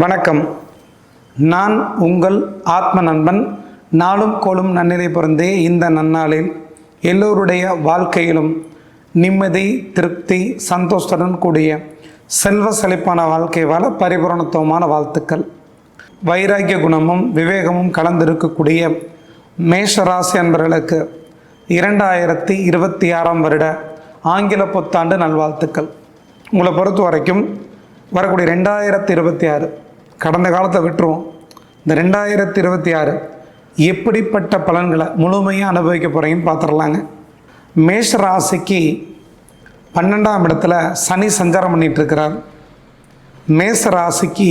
வணக்கம். நான் உங்கள் ஆத்ம நண்பன் நாளும் கோளும் நன்னிலை பிறந்தே இந்த நன்னாளில் எல்லோருடைய வாழ்க்கையிலும் நிம்மதி திருப்தி சந்தோஷத்துடன் கூடிய செல்வ செழிப்பான வாழ்க்கை வாழ பரிபூரணத்துவமான வாழ்த்துக்கள். வைராக்கிய குணமும் விவேகமும் கலந்திருக்கக்கூடிய மேஷராசி அன்பர்களுக்கு இரண்டாயிரத்தி இருபத்தி ஆறாம் வருட ஆங்கில புத்தாண்டு நல்வாழ்த்துக்கள். உங்களை பொறுத்த வரைக்கும் வரக்கூடிய ரெண்டாயிரத்தி இருபத்தி ஆறு கடந்த காலத்தை விட்டுருவோம். இந்த ரெண்டாயிரத்தி இருபத்தி ஆறு எப்படிப்பட்ட பலன்களை முழுமையாக அனுபவிக்க போகிறீங்கன்னு பார்த்துடலாங்க. மேஷ ராசிக்கு பன்னெண்டாம் இடத்துல சனி சஞ்சாரம் பண்ணிட்டு இருக்கிறார் மேச ராசிக்கு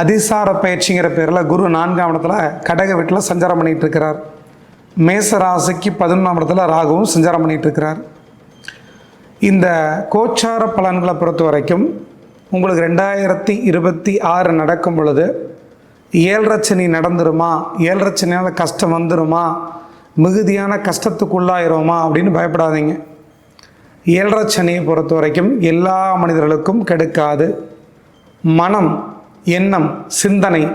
அதிசார பயிற்சிங்கிற பேரில் குரு நான்காம் இடத்துல கடக வீட்டில் சஞ்சாரம் பண்ணிகிட்ருக்கிறார் மேச ராசிக்கு பதினொன்றாம் இடத்துல ராகுவும் சஞ்சாரம் பண்ணிட்டு இருக்கிறார் இந்த கோச்சார பலன்களை பொறுத்த வரைக்கும் உங்களுக்கு ரெண்டாயிரத்தி இருபத்தி ஆறு நடக்கும் பொழுது ஏழரை நடந்துருமா? ஏழரை கஷ்டம் வந்துருமா? மிகுதியான கஷ்டத்துக்குள்ளாயிருமா அப்படின்னு பயப்படாதீங்க. ஏழரை பொறுத்த வரைக்கும் எல்லா மனிதர்களுக்கும் கெடுக்காது. மனம் எண்ணம் சிந்தனை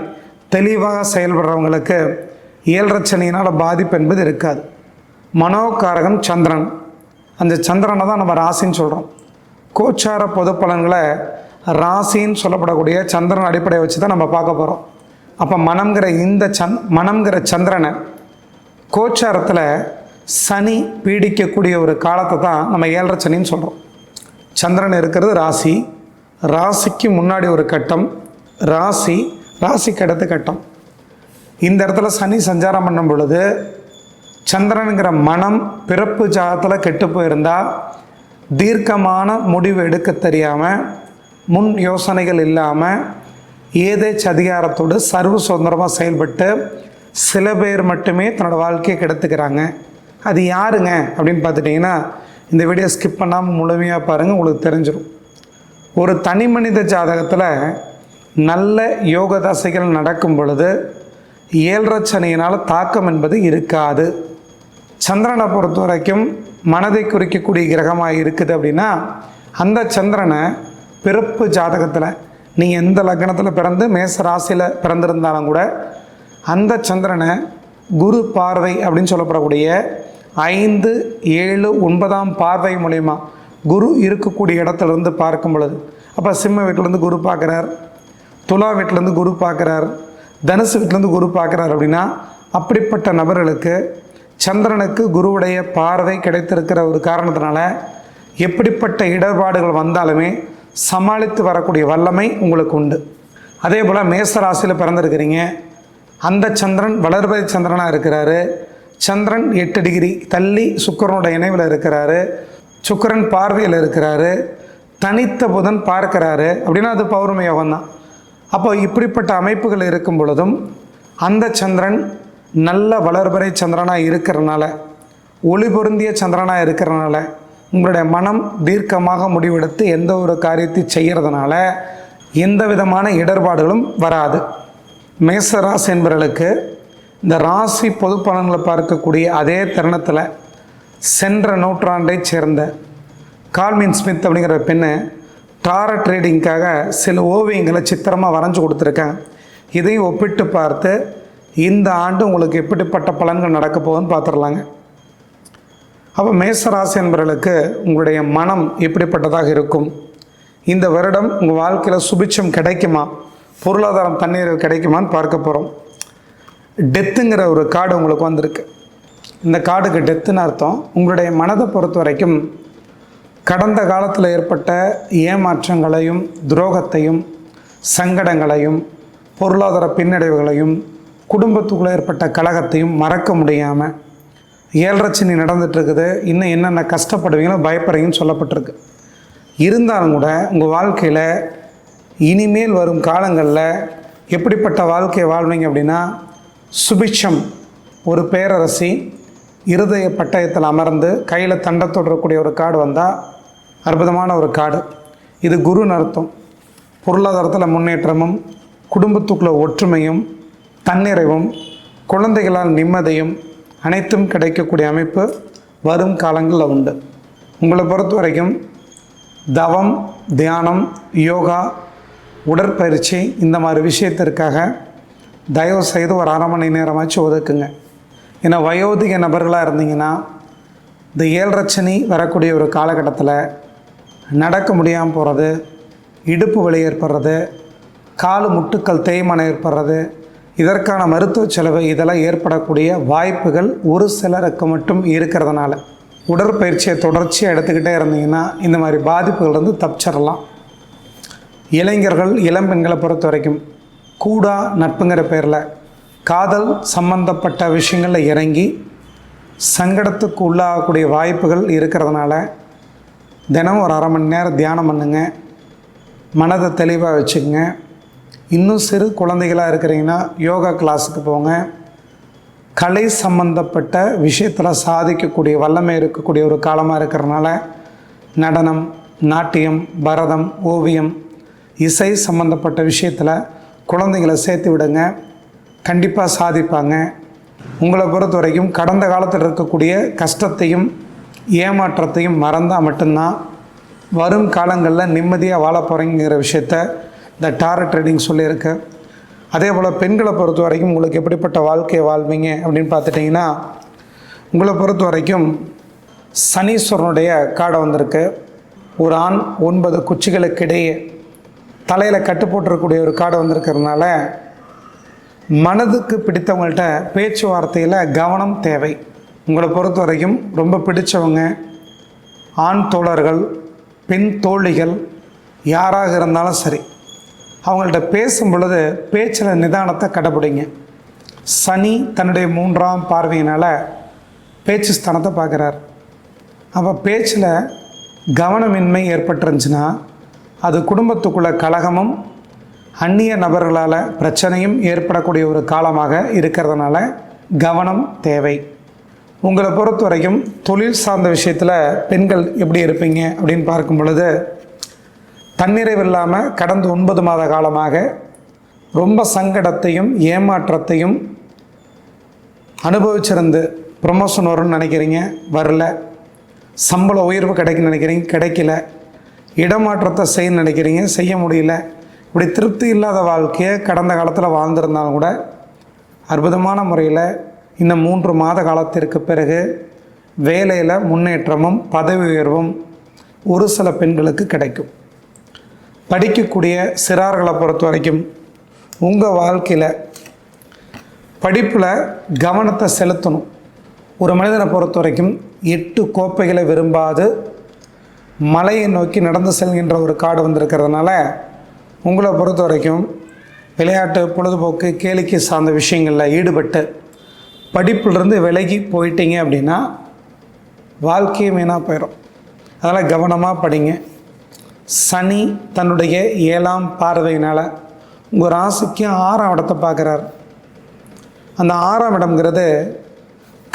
தெளிவாக செயல்படுறவங்களுக்கு ஏழரை பாதிப்பு என்பது இருக்காது. மனோகாரகம் சந்திரன். அந்த சந்திரனை தான் நம்ம ராசின்னு சொல்கிறோம் கோச்சார பொது பலன்களை ராசின்னு சொல்லப்படக்கூடிய சந்திரன் அடிப்படையை வச்சு தான் நம்ம பார்க்க போகிறோம் அப்போ மனம்ங்கிற இந்த சந் மனம்ங்கிற சந்திரனை கோச்சாரத்தில் சனி பீடிக்கக்கூடிய ஒரு காலத்தை தான் நம்ம ஏழரை சனின்னு சொல்கிறோம் சந்திரன் இருக்கிறது ராசி. ராசிக்கு முன்னாடி ஒரு கட்டம். ராசி ராசிக்கு அடுத்த கட்டம். இந்த இடத்துல சனி சஞ்சாரம் பண்ணும் பொழுது சந்திரனுங்கிற மனம் பிறப்பு ஜாகத்தில் கெட்டு போயிருந்தால் தீர்க்கமான முடிவு எடுக்க தெரியாமல் முன் யோசனைகள் இல்லாமல் ஏதேச்ச அதிகாரத்தோடு சர்வ சுதந்திரமாக செயல்பட்டு சில பேர் மட்டுமே தன்னோட வாழ்க்கையை கெடுத்துக்கிறாங்க. அது யாருங்க? அப்படின்னு பார்த்துட்டிங்கன்னா இந்த வீடியோ ஸ்கிப் பண்ணாமல் முழுமையாக பாருங்கள் உங்களுக்கு தெரிஞ்சிடும் ஒரு தனி மனித ஜாதகத்தில் நல்ல யோக தசைகள் நடக்கும் பொழுது ஏழரை சனியினால் தாக்கம் என்பது இருக்காது. சந்திரனை பொறுத்த வரைக்கும் மனதை குறிக்கக்கூடிய கிரகமாக இருக்குது அப்படின்னா அந்த சந்திரனை பிறப்பு ஜாதகத்தில் நீங்கள் எந்த லக்னத்தில் பிறந்து மேச ராசியில் பிறந்திருந்தாலும் கூட அந்த சந்திரனை குரு பார்வை அப்படின்னு சொல்லப்படக்கூடிய ஐந்து ஏழு ஒன்பதாம் பார்வை மூலயமா குரு இருக்கக்கூடிய இடத்துலேருந்து பார்க்கும் பொழுது அப்போ சிம்ம வீட்டிலேருந்து குரு பார்க்குறார் துலா வீட்டிலேருந்து குரு பார்க்குறார் தனுசு வீட்டிலேருந்து குரு பார்க்குறார் அப்படின்னா அப்படிப்பட்ட நபர்களுக்கு சந்திரனுக்கு குருவுடைய பார்வை கிடைத்திருக்கிற ஒரு காரணத்தினால எப்படிப்பட்ட இடர்பாடுகள் வந்தாலுமே சமாளித்து வரக்கூடிய வல்லமை உங்களுக்கு உண்டு. அதே போல் மேச ராசியில் பிறந்திருக்கிறீங்க. அந்த சந்திரன் வளர்பதி சந்திரனாக இருக்கிறாரு. சந்திரன் எட்டு டிகிரி தள்ளி சுக்கரனோட இணைவில் இருக்கிறாரு. சுக்கரன் பார்வையில் இருக்கிறாரு. தனித்த புதன் பார்க்கிறாரு. அப்படின்னா அது பௌர்ணமி யோகம் தான் அப்போ இப்படிப்பட்ட அமைப்புகள் இருக்கும் பொழுதும் அந்த சந்திரன் நல்ல வளர்பறை சந்திரனாக இருக்கிறனால ஒளி பொருந்திய சந்திரனாக இருக்கிறனால உங்களுடைய மனம் தீர்க்கமாக முடிவெடுத்து எந்த ஒரு காரியத்தை செய்கிறதுனால எந்த விதமான இடர்பாடுகளும் வராது. மேசராசி என்பவர்களுக்கு இந்த ராசி பொது பலன்களை பார்க்கக்கூடிய அதே தருணத்தில் சென்ற நூற்றாண்டைச் சேர்ந்த கால்மின் ஸ்மித் அப்படிங்கிற பெண்ணு டார ட்ரேடிங்க்காக சில ஓவியங்களை சித்திரமாக வரைஞ்சி கொடுத்துருக்கேன் இதையும் ஒப்பிட்டு பார்த்து இந்த ஆண்டு உங்களுக்கு எப்படிப்பட்ட பலன்கள் நடக்க போகுதுன்னு பார்த்துடலாங்க. அப்போ மேசராசி என்பவர்களுக்கு உங்களுடைய மனம் எப்படிப்பட்டதாக இருக்கும்? இந்த வருடம் உங்கள் வாழ்க்கையில் சுபிட்சம் கிடைக்குமா? பொருளாதாரம் தண்ணீர் கிடைக்குமான்னு பார்க்க போகிறோம் டெத்துங்கிற ஒரு கார்டு உங்களுக்கு வந்திருக்கு. இந்த கார்டுக்கு டெத்துன்னு அர்த்தம். உங்களுடைய மனதை பொறுத்த வரைக்கும் கடந்த காலத்தில் ஏற்பட்ட ஏமாற்றங்களையும் துரோகத்தையும் சங்கடங்களையும் பொருளாதார பின்னடைவுகளையும் குடும்பத்துக்குள்ளே ஏற்பட்ட கழகத்தையும் மறக்க முடியாமல் ஏழரச்சனி நடந்துட்டு இன்னும் என்னென்ன கஷ்டப்படுவீங்களோ பயப்படுறீங்கன்னு சொல்லப்பட்டிருக்கு. இருந்தாலும் கூட உங்கள் வாழ்க்கையில் இனிமேல் வரும் காலங்களில் எப்படிப்பட்ட வாழ்க்கையை வாழ்வீங்க அப்படின்னா சுபிட்சம் ஒரு பேரரசி இருதய பட்டயத்தில் அமர்ந்து கையில் தண்டத்தோடு இருக்கக்கூடிய ஒரு காடு வந்தால் அற்புதமான ஒரு காடு இது குருன்னு அர்த்தம். பொருளாதாரத்தில் முன்னேற்றமும் குடும்பத்துக்குள்ள ஒற்றுமையும் தன்னிறைவும் குழந்தைகளால் நிம்மதியும் அனைத்தும் கிடைக்கக்கூடிய அமைப்பு வரும் காலங்களில் உண்டு. உங்களை பொறுத்த வரைக்கும் தவம் தியானம் யோகா உடற்பயிற்சி இந்த மாதிரி விஷயத்திற்காக தயவு செய்து ஒரு அரை மணி நேரமாச்சும் ஒதுக்குங்க. ஏன்னா வயோதிக நபர்களாக இருந்தீங்கன்னா இந்த ஏழரச்சனி வரக்கூடிய ஒரு காலகட்டத்தில் நடக்க முடியாமல் போகிறது இடுப்பு வலி ஏற்படுறது காலு முட்டுக்கள் தேய்மானம் ஏற்படுறது இதற்கான மருத்துவ செலவு இதெல்லாம் ஏற்படக்கூடிய வாய்ப்புகள் ஒரு சிலருக்கு மட்டும் இருக்கிறதுனால. உடற்பயிற்சியை தொடர்ச்சியாக எடுத்துக்கிட்டே இருந்தீங்கன்னா இந்த மாதிரி பாதிப்புகள்லேருந்து தப்பிச்சிடலாம். இளைஞர்கள் இளம்பெண்களை பொறுத்த வரைக்கும் கூடா நட்புங்கிற பேரில் காதல் சம்பந்தப்பட்ட விஷயங்களில் இறங்கி சங்கடத்துக்கு உள்ளாகக்கூடிய வாய்ப்புகள் இருக்கிறதுனால தினம் ஒரு அரை மணி நேரம் தியானம் பண்ணுங்க. மனதை தெளிவாக வச்சுக்கோங்க. இன்னும் சிறு குழந்தைகளாக இருக்கிறீங்கன்னா யோகா கிளாஸுக்கு போங்க. கலை சம்பந்தப்பட்ட விஷயத்தில் சாதிக்கக்கூடிய வல்லமை இருக்கக்கூடிய ஒரு காலமாக இருக்கிறனால நடனம் நாட்டியம் பரதம் ஓவியம் இசை சம்பந்தப்பட்ட விஷயத்தில் குழந்தைங்களை சேர்த்து விடுங்க. கண்டிப்பாக சாதிப்பாங்க. உங்களை பொறுத்த வரைக்கும் கடந்த காலத்தில் இருக்கக்கூடிய கஷ்டத்தையும் ஏமாற்றத்தையும் மறந்தால் மட்டும்தான் வரும் காலங்களில் நிம்மதியாக வாழ போகிறீங்கிற விஷயத்த இந்த டாரட் ட்ரேடிங் சொல்லியிருக்கு அதே போல் பெண்களை பொறுத்த வரைக்கும் உங்களுக்கு எப்படிப்பட்ட வாழ்க்கையை வாழ்வீங்க அப்படின்னு பார்த்துட்டிங்கன்னா உங்களை பொறுத்த வரைக்கும் சனீஸ்வரனுடைய காடை வந்திருக்கு. ஒரு ஆண் ஒன்பது குச்சிகளுக்கிடையே தலையில் கட்டு போட்டிருக்கக்கூடிய ஒரு காடை வந்திருக்கிறதுனால மனதுக்கு பிடித்தவங்கள்ட்ட பேச்சுவார்த்தையில் கவனம் தேவை. உங்களை பொறுத்த வரைக்கும் ரொம்ப பிடித்தவங்க ஆண் தோழர்கள் பெண் தோழிகள் யாராக இருந்தாலும் சரி. அவங்கள்ட்ட பேசும் பொழுது பேச்சில் நிதானத்தை கடைப்பிடிங்க சனி தன்னுடைய மூன்றாம் பார்வையினால் பேச்சு ஸ்தானத்தை பார்க்குறார். அப்போ பேச்சில் கவனமின்மை ஏற்பட்டுருந்துச்சுன்னா அது குடும்பத்துக்குள்ள கலகமும் அந்நிய நபர்களால் பிரச்சனையும் ஏற்படக்கூடிய ஒரு காலமாக இருக்கிறதுனால கவனம் தேவை. உங்களை பொறுத்த வரைக்கும் தொழில் சார்ந்த விஷயத்தில் பெண்கள் எப்படி இருப்பீங்க அப்படின்னு பார்க்கும் பொழுது தன்னிறைவு இல்லாமல் கடந்த ஒன்பது மாத காலமாக ரொம்ப சங்கடத்தையும் ஏமாற்றத்தையும் அனுபவிச்சிருந்து ப்ரொமோஷன் வரும்னு நினைக்கிறீங்க? வரல. சம்பள உயர்வு கிடைக்குன்னு நினைக்கிறீங்க? கிடைக்கல. இடமாற்றத்தை செய்ய நினைக்கிறீங்க? செய்ய முடியல. இப்படி திருப்தி இல்லாத வாழ்க்கையை கடந்த காலத்தில் வாழ்ந்திருந்தாலும் கூட அற்புதமான முறையில் இந்த மூன்று மாத காலத்திற்கு பிறகு வேலையில் முன்னேற்றமும் பதவி உயர்வும் ஒரு சில பெண்களுக்கு கிடைக்கும். படிக்கக்கூடிய சிறார்களை பொறுத்த வரைக்கும் உங்கள் வாழ்க்கையில் படிப்பில் கவனத்தை செலுத்தணும். ஒரு மனிதனை பொறுத்த வரைக்கும் எட்டு கோப்பைகளை விரும்பாது. மலையை நோக்கி நடந்து செல்கின்ற ஒரு காடு வந்திருக்கிறதுனால உங்களை பொறுத்த வரைக்கும் விளையாட்டு பொழுதுபோக்கு கேளிக்கை சார்ந்த விஷயங்களில் ஈடுபட்டு படிப்பிலிருந்து விலகி போயிட்டீங்க அப்படின்னா வாழ்க்கையே வீணாக போயிடும் அதனால் கவனமாக படிங்க. சனி தன்னுடைய ஏழாம் பார்வையினால் உங்கள் ராசிக்கு ஆறாம் இடத்தை பார்க்குறார். அந்த ஆறாம் இடம்ங்கிறது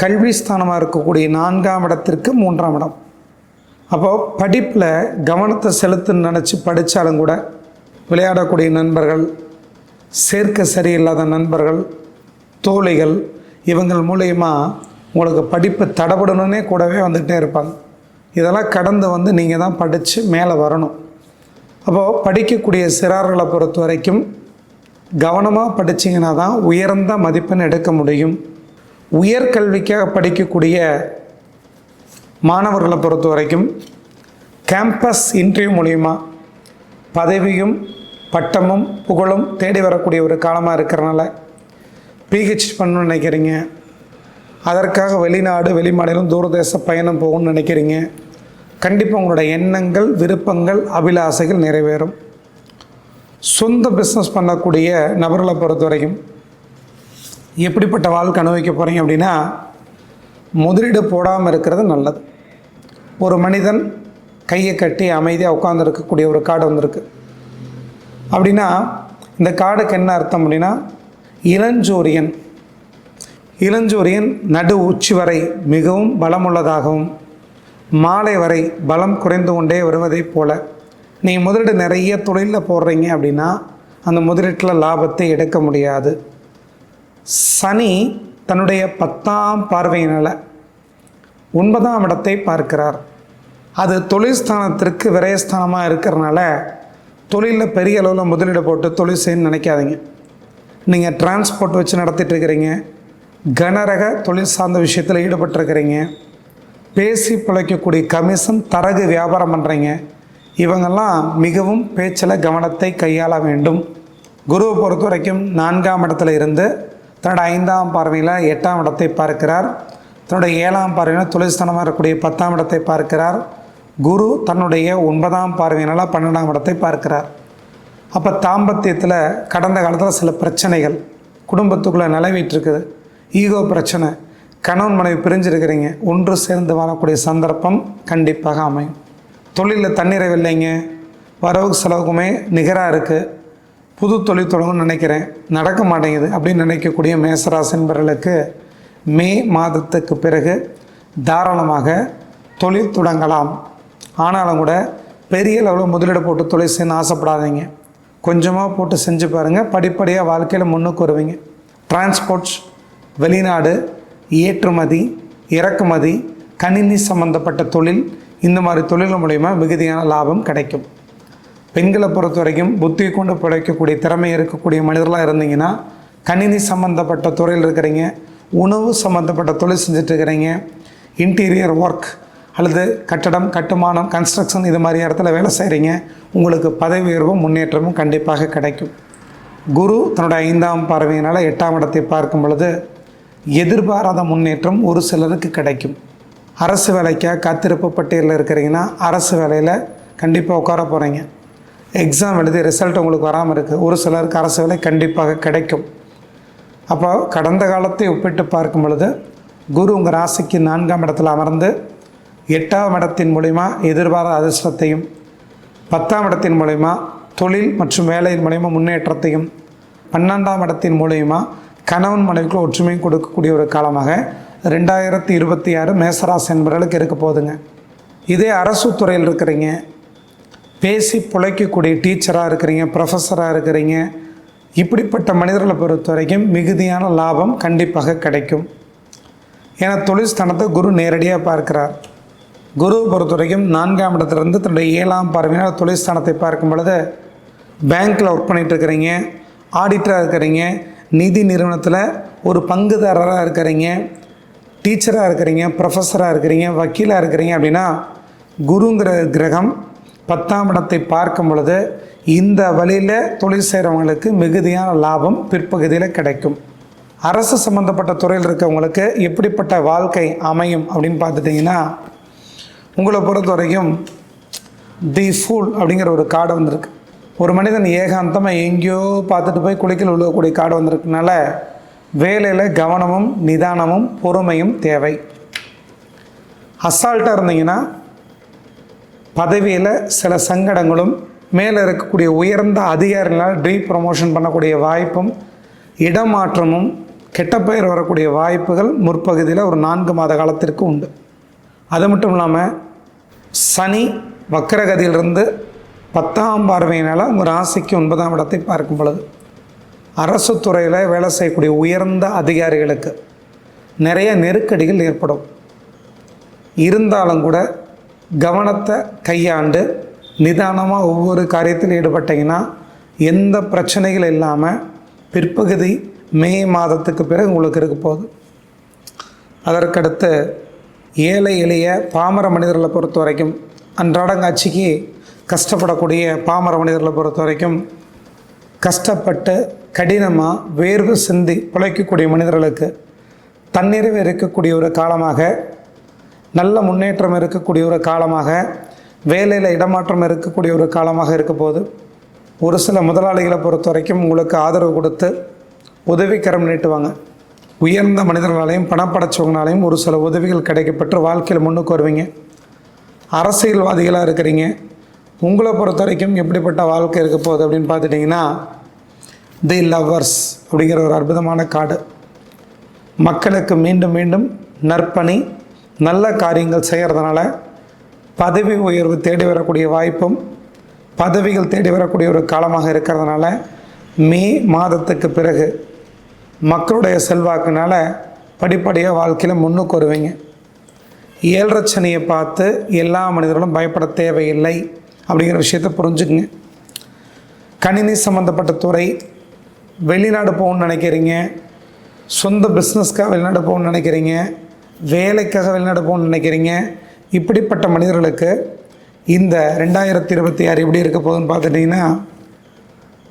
கல்வி ஸ்தானமாக இருக்கக்கூடிய நான்காம் இடத்திற்கு மூன்றாம் இடம். அப்போது படிப்பில் கவனத்தை செலுத்துன்னு நினச்சி படித்தாலும் கூட விளையாடக்கூடிய நண்பர்கள் சேர்க்க சரியில்லாத நண்பர்கள் தோழிகள் இவங்கள் மூலயமா உங்களுக்கு படிப்பு தடபடணுன்னே கூடவே வந்துகிட்டே இருப்பாங்க. இதெல்லாம் கடந்து வந்து நீங்கள் தான் படித்து மேலே வரணும். அப்போது படிக்கக்கூடிய சிறார்களை பொறுத்த வரைக்கும் கவனமாக படிச்சிங்கன்னா தான் உயர்ந்த மதிப்பெண் எடுக்க முடியும். உயர்கல்விக்காக படிக்கக்கூடிய மாணவர்களை பொறுத்த வரைக்கும் கேம்பஸ் இன்டர்வியூ மூலிமா பதவியும் பட்டமும் புகழும் தேடி வரக்கூடிய ஒரு காலமாக இருக்கிறனால பிஹெச் பண்ணணும்னு நினைக்கிறீங்க. அதற்காக வெளிநாடு வெளிமாநிலம் தூரதேச பயணம் போகணும்னு நினைக்கிறீங்க. கண்டிப்பாக உங்களோட எண்ணங்கள் விருப்பங்கள் அபிலாசைகள் நிறைவேறும். சொந்த பிஸ்னஸ் பண்ணக்கூடிய நபர்களை பொறுத்த வரைக்கும் எப்படிப்பட்ட வாழ்க்கை அனுபவிக்க போகிறீங்க அப்படின்னா முதலீடு போடாமல் இருக்கிறது நல்லது. ஒரு மனிதன் கையை கட்டி அமைதியாக உட்காந்துருக்கக்கூடிய ஒரு காடு வந்திருக்கு அப்படின்னா இந்த காடுக்கு என்ன அர்த்தம் அப்படின்னா இளஞ்சூரியன் இளஞ்சூரியன் நடு உச்சி வரை மிகவும் பலமுள்ளதாகவும் மாலை வரை பலம் குறைந்து கொண்டே வருவதைப் போல நீங்கள் முதலீடு நிறைய தொழிலில் போடுறீங்க அப்படின்னா அந்த முதலீட்டில் லாபத்தை எடுக்க முடியாது. சனி தன்னுடைய பத்தாம் பார்வையினால் ஒன்பதாம் இடத்தை பார்க்கிறார். அது தொழில் ஸ்தானத்திற்கு விரயஸ்தானமாக இருக்கிறனால தொழிலில் பெரிய அளவில் முதலீடு போட்டு தொழில் செய்யணும்னு நினைக்காதீங்க. நீங்கள் டிரான்ஸ்போர்ட் வச்சு நடத்திட்டு இருக்கிறீங்க. கனரக தொழில் சார்ந்த விஷயத்தில் ஈடுபட்டிருக்கிறீங்க. பேசி பிழைக்கக்கூடிய கமிஷன் தரகு வியாபாரம் பண்ணுறீங்க இவங்கெல்லாம் மிகவும் பேச்சில் கவனத்தை கையாள வேண்டும். குருவை பொறுத்த வரைக்கும் நான்காம் இடத்துல இருந்து தன்னோட ஐந்தாம் பார்வையில் எட்டாம் இடத்தை பார்க்கிறார். தன்னுடைய ஏழாம் பார்வையில் தொழில் இருக்கக்கூடிய பத்தாம் இடத்தை பார்க்கிறார். குரு தன்னுடைய ஒன்பதாம் பார்வையினால் பன்னெண்டாம் இடத்தை பார்க்கிறார். அப்போ தாம்பத்தியத்தில் கடந்த காலத்தில் சில பிரச்சனைகள் குடும்பத்துக்குள்ளே நிலவிட்டுருக்குது ஈகோ பிரச்சனை கணவன் மனைவி பிரிஞ்சிருக்கிறீங்க ஒன்று சேர்ந்து வாழக்கூடிய சந்தர்ப்பம் கண்டிப்பாக அமையும். தொழிலில் தண்ணீரை இல்லைங்க. வரவுக்கு செலவுக்குமே நிகராக இருக்குது புது தொழில் தொடங்கும்னு நினைக்கிறேன். நடக்க மாட்டேங்குது அப்படின்னு நினைக்கக்கூடிய மேசராசி என்பவர்களுக்கு மே மாதத்துக்கு பிறகு தாராளமாக தொழில் தொடங்கலாம். ஆனாலும் கூட பெரிய லெவலில் முதலீடு போட்டு தொழில் செய்யணும்னு ஆசைப்படாதீங்க. கொஞ்சமாக போட்டு செஞ்சு பாருங்கள் படிப்படியாக வாழ்க்கையில் முன்னுக்கு வருவீங்க. டிரான்ஸ்போர்ட்ஸ் வெளிநாடு ஏற்றுமதி இறக்குமதி கணினி சம்பந்தப்பட்ட தொழில் இந்த மாதிரி தொழில் மூலயமா மிகுதியான லாபம் கிடைக்கும். பெண்களை பொறுத்த வரைக்கும் புத்தி கொண்டு பிழைக்கக்கூடிய திறமை இருக்கக்கூடிய மனிதர்களாக இருந்தீங்கன்னா கணினி சம்மந்தப்பட்ட துறையில் இருக்கிறீங்க உணவு சம்மந்தப்பட்ட தொழில் செஞ்சுட்டு இருக்கிறீங்க இன்டீரியர் ஒர்க் அல்லது கட்டடம் கட்டுமானம் கன்ஸ்ட்ரக்ஷன் இது மாதிரி இடத்துல வேலை செய்கிறீங்க உங்களுக்கு பதவி உயர்வும் முன்னேற்றமும் கண்டிப்பாக கிடைக்கும். குரு தன்னுடைய ஐந்தாம் பார்வையினால் எட்டாம் இடத்தை பார்க்கும் பொழுது எதிர்பாராத முன்னேற்றம் ஒரு சிலருக்கு கிடைக்கும். அரசு வேலைக்காக காத்திருப்பு பட்டியலில் இருக்கிறீங்கன்னா அரசு வேலையில் கண்டிப்பாக உட்கார போகிறீங்க எக்ஸாம் எழுதி ரிசல்ட் உங்களுக்கு வராமல் இருக்குது ஒரு சிலருக்கு அரசு வேலை கண்டிப்பாக கிடைக்கும். அப்போ கடந்த காலத்தை ஒப்பிட்டு பார்க்கும் பொழுது குரு உங்கள் ராசிக்கு நான்காம் இடத்தில் அமர்ந்து எட்டாம் இடத்தின் மூலிமா எதிர்பாராத அதிர்ஷ்டத்தையும் பத்தாம் இடத்தின் மூலயமா தொழில் மற்றும் வேலையின் மூலிமா முன்னேற்றத்தையும் பன்னெண்டாம் இடத்தின் மூலயமா கணவன் மனைவிக்குள் ஒற்றுமையும் கொடுக்கக்கூடிய ஒரு காலமாக ரெண்டாயிரத்தி இருபத்தி ஆறு மேசராசி என்பவர்களுக்கு இருக்க போகுதுங்க. இதே அரசு துறையில் இருக்கிறீங்க. பேசி பிழைக்கக்கூடிய டீச்சராக இருக்கிறீங்க ப்ரொஃபஸராக இருக்கிறீங்க. இப்படிப்பட்ட மனிதர்களை பொறுத்த வரைக்கும் மிகுதியான லாபம் கண்டிப்பாக கிடைக்கும். ஏன்னா தொழில் ஸ்தானத்தை குரு நேரடியாக பார்க்கிறார். குருவை பொறுத்த வரைக்கும் நான்காம் இடத்துலேருந்து தன்னுடைய ஏழாம் பார்வையினால் தொழில் ஸ்தானத்தை பார்க்கும் பொழுது பேங்க்கில் ஒர்க் பண்ணிகிட்டு இருக்கிறீங்க ஆடிட்டராக இருக்கிறீங்க நிதி நிறுவனத்தில் ஒரு பங்குதாரராக இருக்கிறீங்க டீச்சராக இருக்கிறீங்க ப்ரொஃபஸராக இருக்கிறீங்க வக்கீலாக இருக்கிறீங்க அப்படின்னா குருங்கிற கிரகம் பத்தாம் இடத்தை பார்க்கும் பொழுது இந்த வழியில் தொழில் செய்கிறவங்களுக்கு மிகுதியான லாபம் பிற்பகுதியில் கிடைக்கும். அரசு சம்மந்தப்பட்ட துறையில் இருக்கவங்களுக்கு எப்படிப்பட்ட வாழ்க்கை அமையும் அப்படின்னு பார்த்துட்டிங்கன்னா உங்களை பொறுத்த வரைக்கும் தி ஃபூல் அப்படிங்கிற ஒரு கார்டு வந்திருக்கு. ஒரு மனிதன் ஏகாந்தமாக எங்கேயோ பார்த்துட்டு போய் குளிக்கல் உழுவக்கூடிய காடு வந்திருக்கனால வேலையில் கவனமும் நிதானமும் பொறுமையும் தேவை. அசால்ட்டாக இருந்தீங்கன்னா பதவியில் சில சங்கடங்களும் மேலே இருக்கக்கூடிய உயர்ந்த அதிகாரிகளால் டீ ப்ரமோஷன் பண்ணக்கூடிய வாய்ப்பும் இடமாற்றமும் கெட்ட பெயர் வரக்கூடிய வாய்ப்புகள் முற்பகுதியில் ஒரு நான்கு மாத காலத்திற்கு உண்டு. அது மட்டும் இல்லாமல் சனி வக்கரகதியிலிருந்து பத்தாம் பார்வையினால் உங்கள் ராசிக்கு ஒன்பதாம் இடத்தை பார்க்கும் பொழுது அரசு துறையில் வேலை செய்யக்கூடிய உயர்ந்த அதிகாரிகளுக்கு நிறைய நெருக்கடிகள் ஏற்படும். இருந்தாலும் கூட கவனத்தை கையாண்டு நிதானமாக ஒவ்வொரு காரியத்தில் ஈடுபட்டீங்கன்னா எந்த பிரச்சனைகள் இல்லாமல் பிற்பகுதி மே மாதத்துக்கு பிறகு உங்களுக்கு இருக்க போகுது. அதற்கடுத்து ஏழை எளிய பாமர மனிதர்களை பொறுத்த வரைக்கும் அன்றாடங்காட்சிக்கு கஷ்டப்படக்கூடிய பாமர மனிதர்களை பொறுத்த வரைக்கும் கஷ்டப்பட்டு கடினமாக வேர்வு சிந்தி பிழைக்கக்கூடிய மனிதர்களுக்கு தன்னிறைவு இருக்கக்கூடிய ஒரு காலமாக நல்ல முன்னேற்றம் இருக்கக்கூடிய ஒரு காலமாக வேலையில் இடமாற்றம் இருக்கக்கூடிய ஒரு காலமாக இருக்க போது ஒரு சில முதலாளிகளை பொறுத்த வரைக்கும் உங்களுக்கு ஆதரவு கொடுத்து உதவிக்கரம் நீட்டுவாங்க. உயர்ந்த மனிதர்களாலையும் பணப்படைச்சவங்களாலையும் ஒரு சில உதவிகள் கிடைக்கப்பெற்று வாழ்க்கையில் முன்னுக்கு வருவீங்க. அரசியல்வாதிகளாக இருக்கிறீங்க. உங்களை பொறுத்த வரைக்கும் எப்படிப்பட்ட வாழ்க்கை இருக்க போகுது அப்படின்னு பார்த்துட்டிங்கன்னா தி லவ்வர்ஸ் அப்படிங்கிற ஒரு அற்புதமான காடு. மக்களுக்கு மீண்டும் மீண்டும் நற்பணி நல்ல காரியங்கள் செய்கிறதுனால பதவி உயர்வு தேடி வரக்கூடிய வாய்ப்பும் பதவிகள் தேடி வரக்கூடிய ஒரு காலமாக இருக்கிறதுனால மே மாதத்துக்கு பிறகு மக்களுடைய செல்வாக்குனால் படிப்படியாக வாழ்க்கையில் முன்னுக்கு வருவீங்க. ஏழரை சனியை பார்த்து எல்லா மனிதர்களும் பயப்பட தேவையில்லை. அப்படிங்கிற விஷயத்தை புரிஞ்சுக்குங்க. கணினி சம்மந்தப்பட்ட துறை வெளிநாடு போகணும்னு நினைக்கிறீங்க சொந்த பிஸ்னஸ்க்காக வெளிநாடு போகணும்னு நினைக்கிறீங்க வேலைக்காக வெளிநாடு போகணும்னு நினைக்கிறீங்க இப்படிப்பட்ட மனிதர்களுக்கு இந்த ரெண்டாயிரத்தி இருபத்தி ஆறு எப்படி இருக்க போகுதுன்னு பார்த்துட்டிங்கன்னா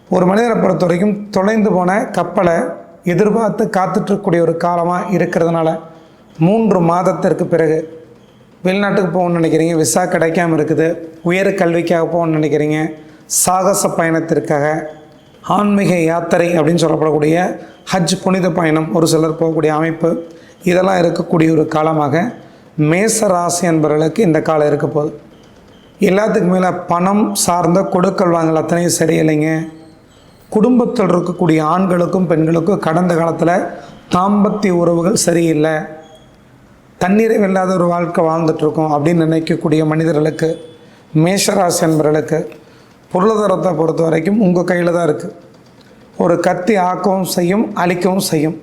ஒரு மனிதரை பொறுத்த வரைக்கும் தொலைந்து போன கப்பலை எதிர்பார்த்து காத்துட்ருக்கக்கூடிய ஒரு காலமாக இருக்கிறதுனால மூன்று மாதத்திற்கு பிறகு வெளிநாட்டுக்கு போகணும்னு நினைக்கிறீங்க விசா கிடைக்காம இருக்குது உயர் கல்விக்காக போகணும்னு நினைக்கிறீங்க சாகச பயணத்திற்காக ஆன்மீக யாத்திரை அப்படின்னு சொல்லப்படக்கூடிய ஹஜ் புனித பயணம் ஒரு சிலர் போகக்கூடிய அமைப்பு இதெல்லாம் இருக்கக்கூடிய ஒரு காலமாக மேச ராசி என்பவர்களுக்கு இந்த காலம் இருக்க போகுது. எல்லாத்துக்கு மேலே பணம் சார்ந்த கொடுக்கல் வாங்கல் அத்தனையும் சரியில்லைங்க. குடும்பத்தில் இருக்கக்கூடிய ஆண்களுக்கும் பெண்களுக்கும் கடந்த காலத்தில் தாம்பத்திய உறவுகள் சரியில்லை. தண்ணீரை இல்லாத ஒரு வாழ்க்கை வாழ்ந்துட்டுருக்கோம் அப்படின்னு நினைக்கக்கூடிய மனிதர்களுக்கு மேஷராசி என்பவர்களுக்கு பொருளாதாரத்தை பொறுத்த வரைக்கும் உங்கள் கையில் தான் இருக்குது ஒரு கத்தி ஆக்கவும் செய்யும் அழிக்கவும் செய்யும்.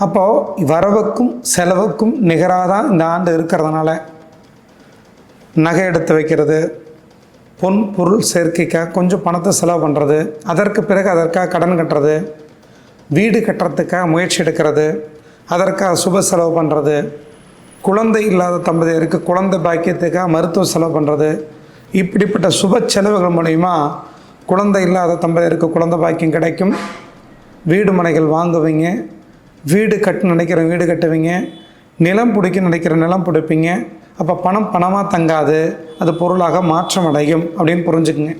அப்போது வரவுக்கும் செலவுக்கும் நிகராக தான் இந்த ஆண்டு இருக்கிறதுனால நகை எடுத்து வைக்கிறது பொன் பொருள் சேர்க்கைக்காக கொஞ்சம் பணத்தை செலவு பண்ணுறது அதற்கு பிறகு அதற்காக கடன் கட்டுறது வீடு கட்டுறதுக்காக முயற்சி எடுக்கிறது அதற்காக சுப செலவு பண்ணுறது குழந்தை இல்லாத தம்பதியருக்கு குழந்தை பாக்கியத்துக்காக மருத்துவ செலவு பண்ணுறது இப்படிப்பட்ட சுப செலவுகள் மூலிமா குழந்தை இல்லாத தம்பதியருக்கு குழந்தை பாக்கியம் கிடைக்கும். வீடு மனைகள் வாங்குவீங்க. வீடு கட்டு நினைக்கிற வீடு கட்டுவீங்க. நிலம் பிடிக்க நினைக்கிற நிலம் பிடிப்பீங்க. அப்போ பணம் பணமாக தங்காது. அது பொருளாக மாற்றம் அடையும் அப்படின்னு புரிஞ்சுக்குங்க.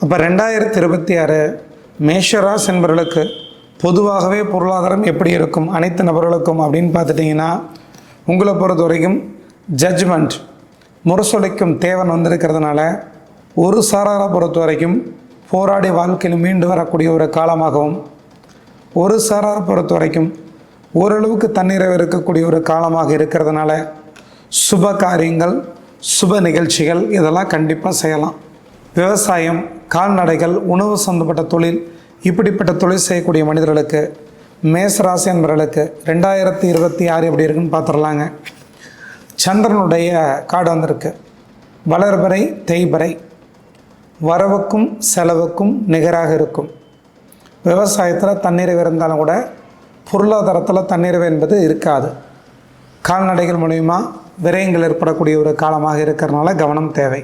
அப்போ ரெண்டாயிரத்தி இருபத்தி ஆறு மேஷராஸ் என்பவர்களுக்கு பொதுவாகவே பொருளாதாரம் எப்படி இருக்கும் அனைத்து நபர்களுக்கும் அப்படின்னு பார்த்துட்டிங்கன்னா உங்களை பொறுத்த வரைக்கும் ஜட்ஜ்மெண்ட் முரசொலிக்கும் தேவன் வந்திருக்கிறதுனால ஒரு சாராரை பொறுத்த வரைக்கும் போராடி வாழ்க்கையில் மீண்டு வரக்கூடிய ஒரு காலமாகவும் ஒரு சாராரை பொறுத்த வரைக்கும் ஓரளவுக்கு தண்ணீரை இருக்கக்கூடிய ஒரு காலமாக இருக்கிறதுனால சுப காரியங்கள் சுப நிகழ்ச்சிகள் இதெல்லாம் கண்டிப்பாக செய்யலாம். விவசாயம் கால்நடைகள் உணவு சம்மந்தப்பட்ட தொழில் இப்படிப்பட்ட தொழில் செய்யக்கூடிய மனிதர்களுக்கு மேசராசி என்பவர்களுக்கு ரெண்டாயிரத்தி இருபத்தி ஆறு எப்படி இருக்குன்னு பார்த்துடலாங்க. சந்திரனுடைய காடு வந்திருக்கு. வளர்பறை தேய்பறை வரவுக்கும் செலவுக்கும் நிகராக இருக்கும். விவசாயத்தில் தண்ணீர் இருந்தாலும் கூட பொருளாதாரத்தில் தண்ணீர் என்பது இருக்காது. கால்நடைகள் மூலிமா விரயங்கள் ஏற்படக்கூடிய ஒரு காலமாக இருக்கிறனால கவனம் தேவை.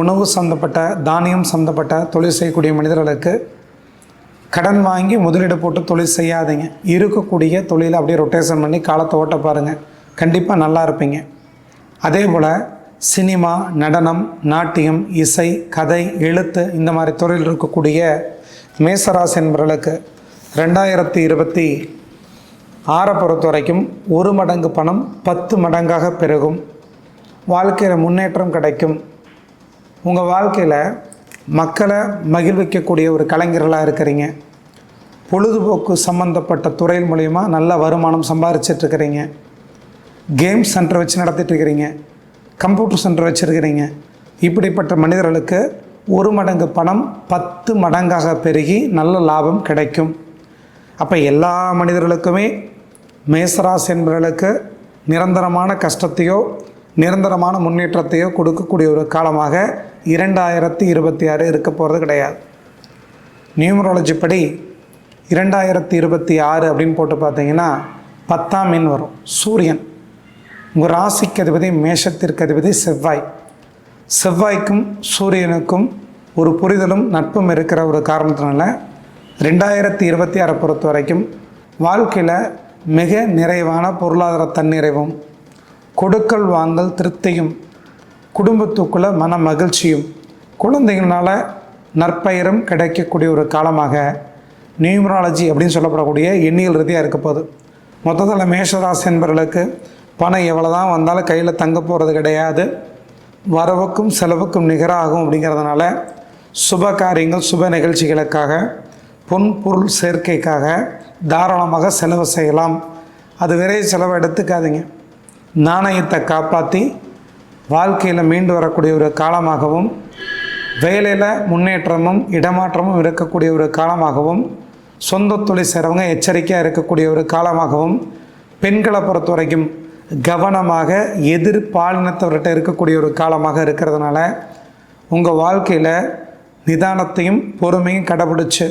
உணவு சம்மந்தப்பட்ட தானியம் சம்மந்தப்பட்ட தொழில் செய்யக்கூடிய மனிதர்களுக்கு கடன் வாங்கி முதலீடு போட்டு தொழில் செய்யாதீங்க. இருக்கக்கூடிய தொழிலை அப்படியே ரொட்டேஷன் பண்ணி காலத்தை ஓட்ட பாருங்கள் கண்டிப்பாக நல்லா இருப்பீங்க. அதே போல் சினிமா நடனம் நாட்டியம் இசை கதை எழுத்து இந்த மாதிரி துறையில் இருக்கக்கூடிய மேசராசி என்பவர்களுக்கு ரெண்டாயிரத்தி இருபத்தி ஆறை பொறுத்த வரைக்கும் ஒரு மடங்கு பணம் பத்து மடங்காக பெருகும். வாழ்க்கையில் முன்னேற்றம் கிடைக்கும். உங்கள் வாழ்க்கையில் மக்களை மகிழ்விக்கக்கூடிய ஒரு கலைஞர்களாக இருக்கிறீங்க. பொழுதுபோக்கு சம்மந்தப்பட்ட துறையின் மூலயமா நல்ல வருமானம் சம்பாரிச்சிட்ருக்கிறீங்க. கேம் சென்டர் வச்சு நடத்திட்டுருக்கிறீங்க கம்ப்யூட்டர் சென்டர் வச்சுருக்கிறீங்க. இப்படிப்பட்ட மனிதர்களுக்கு ஒரு மடங்கு பணம் பத்து மடங்காக பெருகி நல்ல லாபம் கிடைக்கும். அப்போ எல்லா மனிதர்களுக்குமே மேசராசி என்பவர்களுக்கு நிரந்தரமான கஷ்டத்தையோ நிரந்தரமான முன்னேற்றத்தையோ கொடுக்கக்கூடிய ஒரு காலமாக இரண்டாயிரத்தி இருபத்தி ஆறு இருக்க போகிறது கிடையாது. நியூமராலஜி படி இரண்டாயிரத்தி இருபத்தி ஆறு அப்படின்னு போட்டு பார்த்தீங்கன்னா பத்தாம் மீன் வரும். சூரியன். உங்கள் ராசிக்கு அதிபதி மேஷத்திற்கு அதிபதி செவ்வாய். செவ்வாய்க்கும் சூரியனுக்கும் ஒரு புரிதலும் நட்பும் இருக்கிற ஒரு காரணத்தினால ரெண்டாயிரத்தி இருபத்தி ஆறை பொறுத்த வரைக்கும் வாழ்க்கையில் மிக நிறைவான பொருளாதார தன்னிறைவும் கொடுக்கல் வாங்கல் திருப்தியும் குடும்பத்துக்குள்ளே மன மகிழ்ச்சியும் குழந்தைங்களால நற்பெயரும் கிடைக்கக்கூடிய ஒரு காலமாக நியூமராலஜி அப்படின்னு சொல்லப்படக்கூடிய எண்ணியல் ரீதியாக இருக்க போகுது. மொத்தத்தில் மேஷராசி என்பவர்களுக்கு பணம் எவ்வளோ தான் வந்தாலும் கையில் தங்க போகிறது கிடையாது. வரவுக்கும் செலவுக்கும் நிகராகும் அப்படிங்கிறதுனால சுப காரியங்கள் சுப நிகழ்ச்சிகளுக்காக பொன் பொருள் சேர்க்கைக்காக தாராளமாக செலவு செய்யலாம். அது விரைய செலவு எடுத்துக்காதீங்க. நாணயத்தை காப்பாற்றி வாழ்க்கையில் மீண்டு வரக்கூடிய ஒரு காலமாகவும் வேலையில் முன்னேற்றமும் இடமாற்றமும் இருக்கக்கூடிய ஒரு காலமாகவும் சொந்த தொழில் செய்கிறவங்க எச்சரிக்கையாக இருக்கக்கூடிய ஒரு காலமாகவும் பெண்களை பொறுத்த வரைக்கும் கவனமாக எதிர் பாலினத்தவர்கிட்ட இருக்கக்கூடிய ஒரு காலமாக இருக்கிறதுனால உங்கள் வாழ்க்கையில் நிதானத்தையும் பொறுமையும் கடைபிடிச்சு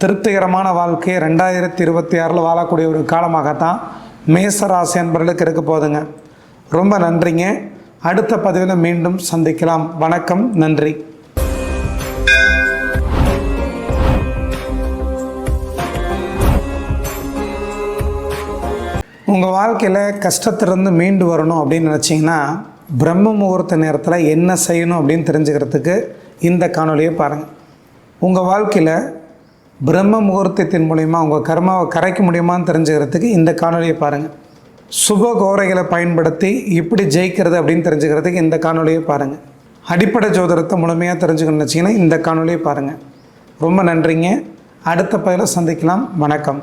திருப்திகரமான வாழ்க்கையை ரெண்டாயிரத்தி இருபத்தி ஆறில் வாழக்கூடிய ஒரு காலமாகத்தான் மேசராசி என்பவர்களுக்கு இருக்க போதுங்க. ரொம்ப நன்றிங்க. அடுத்த பதிவில் மீண்டும் சந்திக்கலாம். வணக்கம் நன்றி. உங்கள் வாழ்க்கையில் கஷ்டத்திலிருந்து மீண்டு வரணும் அப்படின்னு நினச்சிங்கன்னா பிரம்ம முகூர்த்த நேரத்தில் என்ன செய்யணும் அப்படின்னு தெரிஞ்சுக்கிறதுக்கு இந்த காணொலியை பாருங்கள் உங்கள் வாழ்க்கையில் பிரம்ம முகூர்த்தத்தின் மூலிமா உங்கள் கர்மாவை கரைக்க முடியுமான்னு தெரிஞ்சுக்கிறதுக்கு இந்த காணொலியை பாருங்கள் சுப கோரைகளை பயன்படுத்தி இப்படி ஜெயிக்கிறது அப்படின்னு தெரிஞ்சுக்கிறதுக்கு இந்த காணொலியை பாருங்கள் அடிப்படை ஜோதிடத்தை முழுமையாக தெரிஞ்சுக்கணும்னு வச்சிங்கன்னா இந்த காணொலியை பாருங்கள் ரொம்ப நன்றிங்க. அடுத்த பதில சந்திக்கலாம். வணக்கம்.